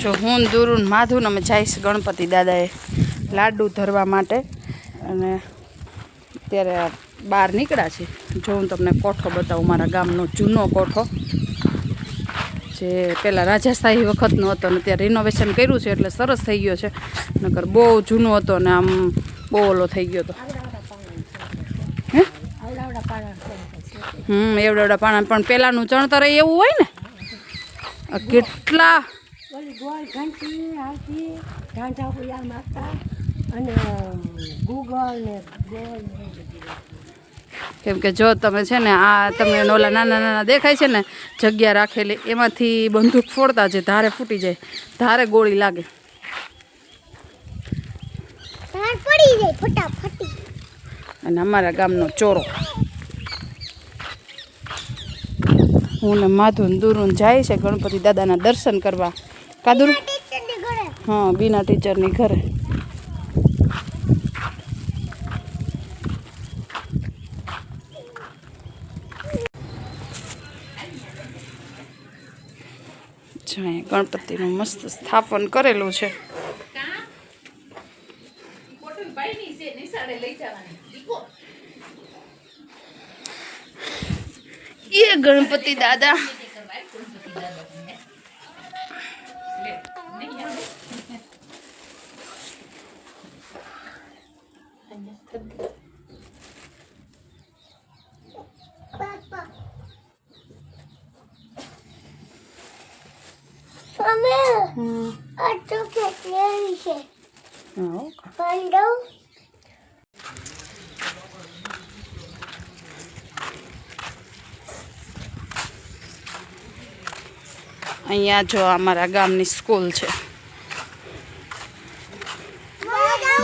જો હું દુરુન માધુન અમે જઈશ ગણપતિ દાદાએ લાડુ ધરવા માટે. અને અત્યારે બહાર નીકળ્યા છે. જો હું તમને કોઠો બતાવું, મારા ગામનો જૂનો કોઠો, જે પહેલાં રાજાશાહી વખતનો હતો અને ત્યાં રિનોવેશન કર્યું છે એટલે સરસ થઈ ગયો છે. નકર બહુ જૂનો હતો ને આમ બહુ ઓલો થઈ ગયો હતો. હમ એવડા પાણા. પણ પહેલાંનું ચણતર એવું હોય ને કેટલા ઓલી ગોળ ઘંટી આવતી ઢાંઢા પૂજા માગતા અને ગૂગલ ને ગોળ કેમ કે જો તમે છે ને આ તમને ઓલા નાના નાના દેખાય છે ને જગ્યા રાખેલી એમાંથી બંદૂક ફોડતા જે ધારે ફૂટી જાય ધારે ગોળી લાગે. પડી જાય ફટાફટી. અને અમારા ગામનો ચોરો. હું ને માધુન દુરુન જાય છે ગણપતિ દાદાના દર્શન કરવા. કાદુર? હા બીના ટીચરની ઘરે. ગણપતિનું મસ્ત સ્થાપન કરેલું છે. એ ગણપતિ દાદા અમે હમ આ ચોકલેટ લેવી છે હા પાંડવ અહીંયા જો અમારા ગામની સ્કૂલ છે.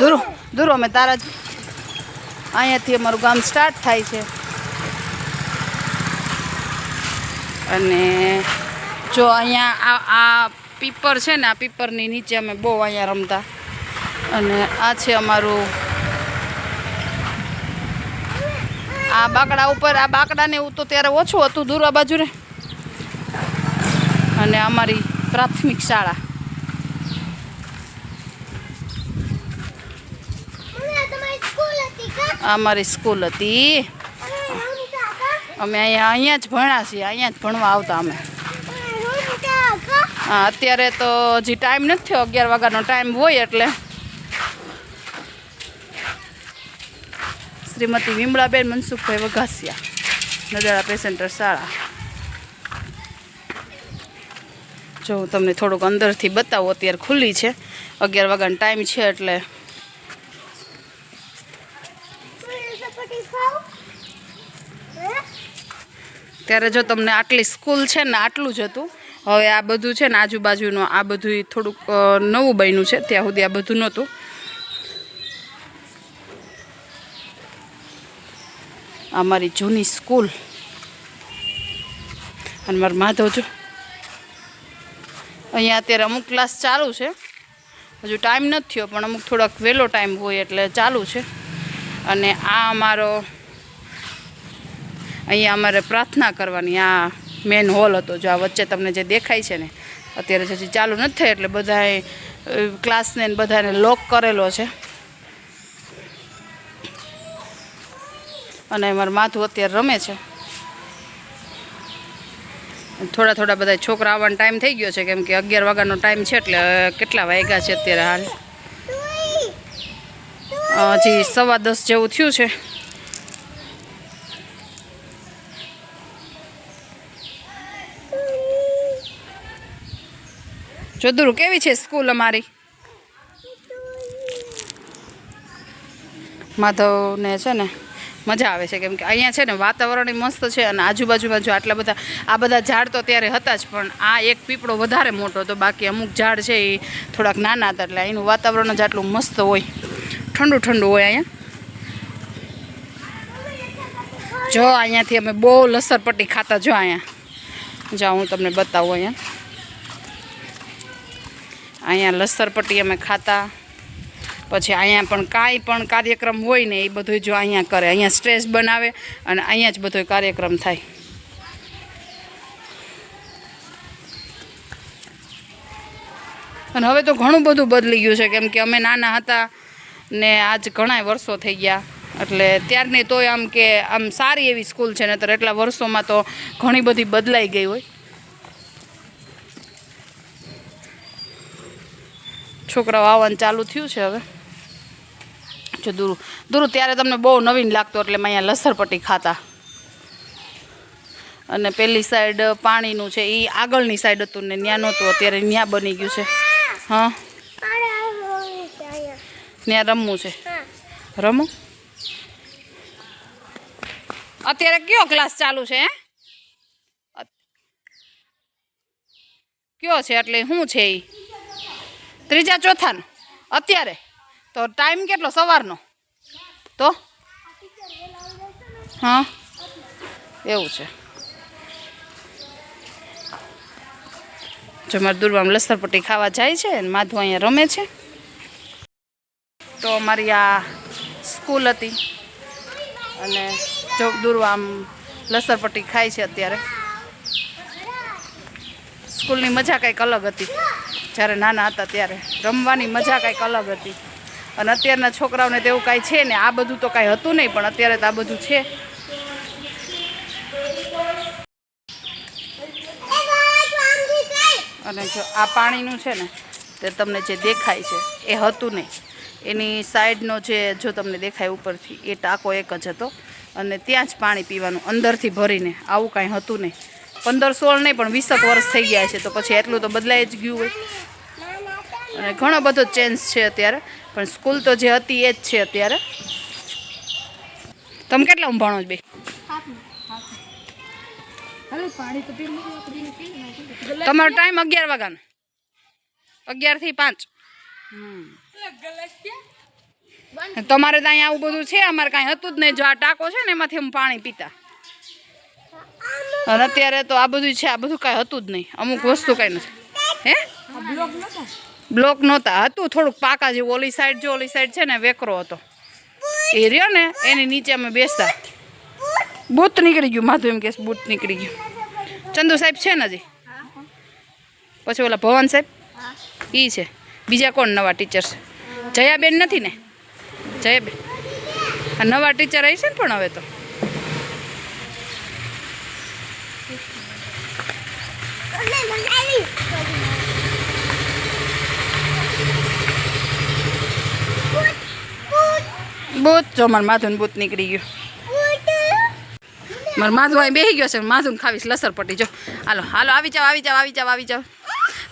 દૂરો દૂરો અમે તારા અહીંયાથી અમારું ગામ સ્ટાર્ટ થાય છે. અને જો અહીંયા આ આ પીપર છે ને, આ પીપરની નીચે અમે બહુ અહીંયા રમતા. અને આ છે અમારું આ બાકડા ઉપર, આ બાકડાને એવું તો ત્યારે ઓછું હતું દૂર આ બાજુ ને અને અમારી પ્રાથમિક શાળા. અમારી સ્કૂલ હતી. અમે અહીંયા અહીંયા જ ભણ્યા છીએ અહીંયા જ ભણવા આવતા અમે. હા અત્યારે તો હજી ટાઈમ નથી થયો અગિયાર વાગ્યાનો ટાઈમ હોય એટલે. શ્રીમતી વિમળાબેન મનસુખભાઈ વઘાસિયા નજારા પેસેન્ટર શાળા. જો હું તમને થોડુંક અંદરથી બતાવું, અત્યારે ખુલ્લી છે. અગિયાર વાગ્યાનો ટાઈમ છે એટલે. ત્યારે જો તમને આટલી સ્કૂલ છે ને આટલું જ હતું, હવે આ બધું છે ને આજુબાજુનું આ બધું થોડુંક નવું બન્યું છે, ત્યાં સુધી આ બધું નહોતું. અમારી જૂની સ્કૂલ. અને મારું માધવ જો અહીંયા અત્યારે અમુક ક્લાસ ચાલુ છે. હજુ ટાઈમ નથી થયો, પણ અમુક થોડોક વહેલો ટાઈમ હોય એટલે ચાલુ છે. અને આ અમારો, અહીંયા અમારે પ્રાર્થના કરવાની આ મેન હોલ હતો, જો આ વચ્ચે તમને જે દેખાય છે ને, અત્યારે હજી ચાલુ નથી થઈ એટલે બધાએ ક્લાસને બધાને લોક કરેલો છે. અને મારું માથું અત્યારે રમે છે. થોડા થોડા બધા છોકરા આવવાનો ટાઈમ થઈ ગયો છે કેમ કે અગિયાર વાગ્યાનો ટાઈમ છે એટલે કેટલા વાગ્યા છે અત્યારે હાલ? હજી સવા દસ જેવું થયું છે. જોદુરુ કેવી છે સ્કૂલ અમારી? માધવને છે ને મજા આવે છે. કેમ કે અહીંયા છે ને વાતાવરણ મસ્ત છે અને આજુબાજુમાં જો આટલા બધા, આ બધા ઝાડ તો ત્યારે હતા જ, પણ આ એક પીપળો વધારે મોટો હતો. બાકી અમુક ઝાડ છે એ થોડાક નાના હતા એટલે એનું વાતાવરણ જ આટલું મસ્ત હોય. ઠંડુ ઠંડુ હોય અહીંયા. જો અહીંયાથી અમે બહુ લસરપટ્ટી ખાતા જો અહીંયા. જો હું તમને બતાવું અહીંયા. અહીંયા લસરપટ્ટી અમે ખાતા. પછી અહીંયા પણ કાંઈ પણ કાર્યક્રમ હોય ને એ બધું જો અહીંયા કરે, અહીંયા સ્ટ્રેસ બનાવે અને અહીંયા જ બધો કાર્યક્રમ થાય. અને હવે તો ઘણું બધું બદલી ગયું છે, કેમ કે અમે નાના હતા ને આજ ઘણા વર્ષો થઈ ગયા. એટલે ત્યારની તોય આમ કે આમ સારી એવી સ્કૂલ છે ને એટલા વર્ષોમાં તો ઘણી બધી બદલાઈ ગઈ હોય. છોકરાઓ આવવાનું ચાલુ થયું છે હવે. જો દૂર. દૂર, ત્યારે તમને બહુ નવીન લાગતું એટલે મેં અહીંયા લસરપટ્ટી ખાતા. અને પેલી સાઈડ પાણીનું છે એ આગળની સાઈડ હતું ને ત્યાં નહોતું, અત્યારે ત્યાં બની ગયું છે. હા? ત્યાં રમવું છે. રમો? અત્યારે કયો ક્લાસ ચાલુ છે કયો છે એટલે શું છે એ ત્રીજા ચોથાનો. અત્યારે? તો ટાઈમ કેટલો સવારનો? તો? હા. એવું છે. જો મારા દુર્વામ લસરપટ્ટી ખાવા જાય છે અને માધુ અહીંયા રમે છે. તો અમારી આ સ્કૂલ હતી. અને જો દુર્વામ લસરપટ્ટી ખાય છે અત્યારે. સ્કૂલની મજા કંઈક અલગ હતી. જ્યારે નાના હતા ત્યારે. રમવાની મજા કંઈક અલગ હતી. અને અત્યારના છોકરાઓને તો એવું કાંઈ છે ને, આ બધું તો કાંઈ હતું નહીં, પણ અત્યારે તો આ બધું છે. અને જો આ પાણીનું છે ને, તે તમને જે દેખાય છે, એ હતું નહીં. એની સાઈડનો જે, જો તમને દેખાય ઉપરથી, એ ટાંકો એક જ હતો. અને ત્યાં જ પાણી પીવાનું, અંદરથી ભરીને, આવું કાંઈ હતું નહીં. પંદર સોળ નહીં, પણ વીસક વર્ષ થઈ ગયા છે, તો પછી એટલું તો બદલાઈ જ ગયું હોય. અને ઘણો બધો ચેન્જ છે અત્યારે. પણ સ્કૂલ તો જે હતી એ જ છે અત્યારે. તમે કેટલા ભણો છો બે? તમારો ટાઈમ અગિયાર વાગ્યાનો. અગિયારથી પાંચ. તમારે ત્યાં આવું બધું છે, અમારે કાંઈ હતું જ નહીં. જો આ ટાંકો છે ને, એમાંથી અમે પાણી પીતા. અને અત્યારે તો આ બધું છે, આ બધું કાંઈ હતું જ નહીં. અમુક વસ્તુ કાંઈ નથી. હે? બ્લોક નહોતા. હતું થોડુંક પાકા જેવું. ઓલી સાઈડ જો, ઓલી સાઈડ છે ને, વેકરો હતો. એ રહ્યો ને, એની નીચે અમે બેસતા. બૂથ નીકળી ગયું. માધુ એમ કે બૂથ નીકળી ગયું. ચંદુ સાહેબ છે ને હજી? પછી ઓલા ભવન સાહેબ? એ છે. બીજા કોણ નવા ટીચર છે? જયાબેન નથી ને? જયાબેન. નવા ટીચર આવી છે ને પણ હવે તો? બૂથ જો મારા માધુન બૂત નીકળી ગયું. મારે માધુ અહીં બેસી ગયો છે, માધુને ખાવીશ લસરપટ્ટી જો, હાલો હાલો, આવી જાવ આવી જાવ આવી જાવ આવી જાવ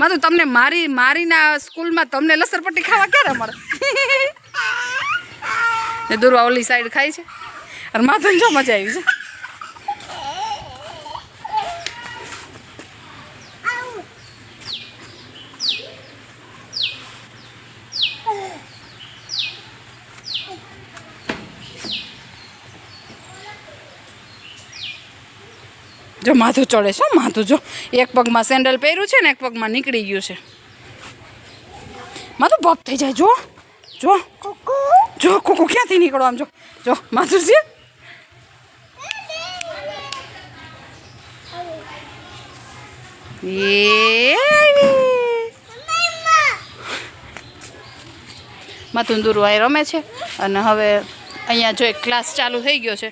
માધુ, તમને મારી, મારીના સ્કૂલમાં તમને લસરપટ્ટી ખાવા ક્યારે મળે? દુર્વા ઓલી સાઈડ ખાય છે. અને માથું જો મજા આવી છે. જો માથું ચડે છે માથું જો. એક પગમાં સેન્ડલ પહેર્યું છે ને એક પગમાં નીકળી ગયું છે. માથું ભપ થઈ જાય જો. જો. જો કોકો ક્યાંથી નીકળો આમ જો. જો માથું છે. એ માથું દૂર વાય રમે છે. અને હવે અહીંયા જો એક ક્લાસ ચાલુ થઈ ગયો છે.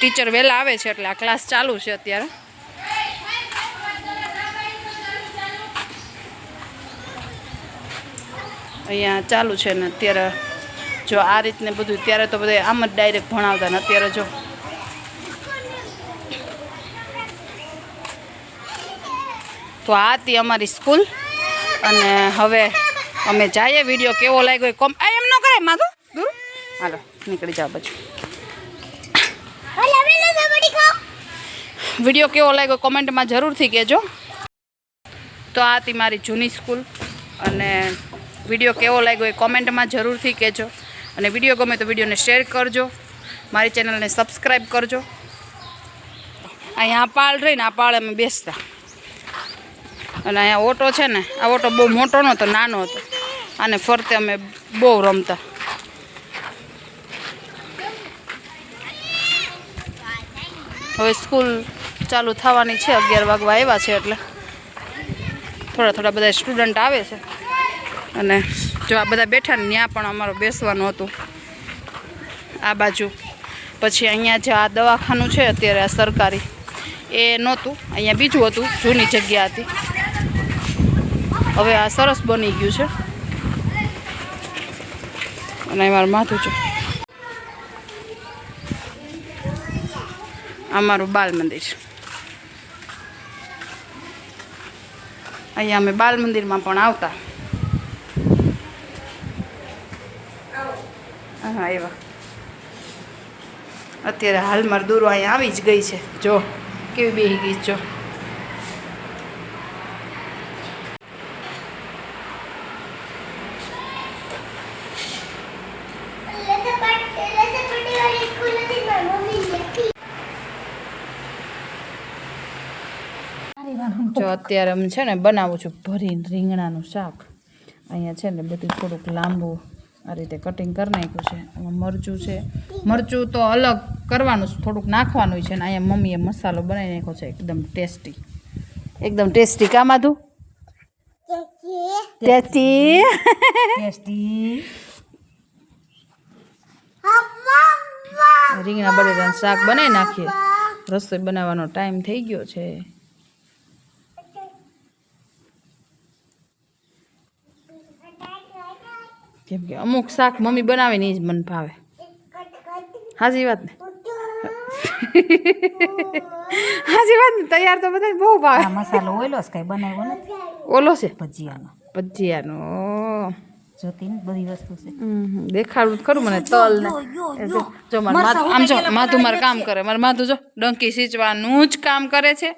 ટીચર વહેલા આવે છે એટલે આ ક્લાસ ચાલુ છે અત્યારે. અહીંયા ચાલુ છે ને અત્યારે જો આ રીતને બધું, ત્યારે તો બધા આમ જ ડાયરેક્ટ ભણાવતા ને અત્યારે જો. તો આ હતી અમારી સ્કૂલ અને હવે અમે જઈએ, વીડિયો કેવો લાગ્યો કોમ એમ ન કરે માધુ, દૂર? હાલો, નીકળી જાઓ બાજુ. વીડિયો કેવો લાગ્યો કોમેન્ટમાં જરૂરથી કહેજો. તો આ હતી મારી જૂની સ્કૂલ અને વીડિયો કેવો લાગ્યો એ કોમેન્ટમાં જરૂરથી કહેજો. અને વીડિયો ગમે તો વિડીયોને શેર કરજો. મારી ચેનલને સબસ્ક્રાઈબ કરજો. અહીંયા પાળ રહીને આ પાળ અમે બેસતા. અને અહીંયા ઓટો છે ને, આ ઓટો બહુ મોટો નહોતો નાનો હતો. અને ફરતે અમે બહુ રમતા. હવે સ્કૂલ ચાલુ થવાની છે, અગિયાર વાગવા આવ્યા છે એટલે. થોડા થોડા બધા સ્ટુડન્ટ આવે છે. અને જો આ બધા બેઠા ને ત્યાં પણ અમારો બેસવાનું હતું. આ બાજુ. પછી અહીંયા જે આ દવાખાનું છે અત્યારે આ સરકારી, એ નહોતું. અહીંયા બીજું હતું, જૂની જગ્યા હતી. હવે આ સરસ બની ગયું છે. અને મારું માથું છે. અમારું બાલ મંદિર. અહીંયા અમે બાલ મંદિરમાં પણ આવતા. હા અત્યારે હાલ મારી દૂરો અહીંયા આવી જ ગઈ છે. જો, કેવી બેહી ગઈ જો. જો, અત્યારે છે ને, બનાવું છું ભરીને રીંગણાનું શાક. અહીંયા છે ને બધું થોડુંક લાંબુ આ રીતે કટિંગ કરી નાખ્યું છે. મરચું છે. મરચું તો અલગ કરવાનું છે, થોડુંક નાખવાનું છે ને અહીંયા મમ્મીએ મસાલો બનાવી નાખ્યો છે એકદમ ટેસ્ટી. એકદમ ટેસ્ટી કામ આધું ટેસ્ટી. ટેસ્ટી. રીંગણા બટેટાનું શાક બનાવી નાખીએ. રસોઈ બનાવવાનો ટાઈમ થઈ ગયો છે. કેમ કે અમુક શાક મમ્મી બનાવે ને એ જ મને ભાવે. હાજી વાત ને? હાજી વાત ને? તૈયાર તો બધા બહુ ભાવે. મસાલો ઓઈલો છે કઈ બનાવ્યો નથી? ઓલો છે? ભજીયાનો. ભજીયાનો જોતી ને બધી વસ્તુ છે. દેખાડું ખરું મને તલ ને. જો જો. મારું આમ જો માથું મારું કામ કરે. મારું માથું જો ડંકી સીંચવાનું જ કામ કરે છે.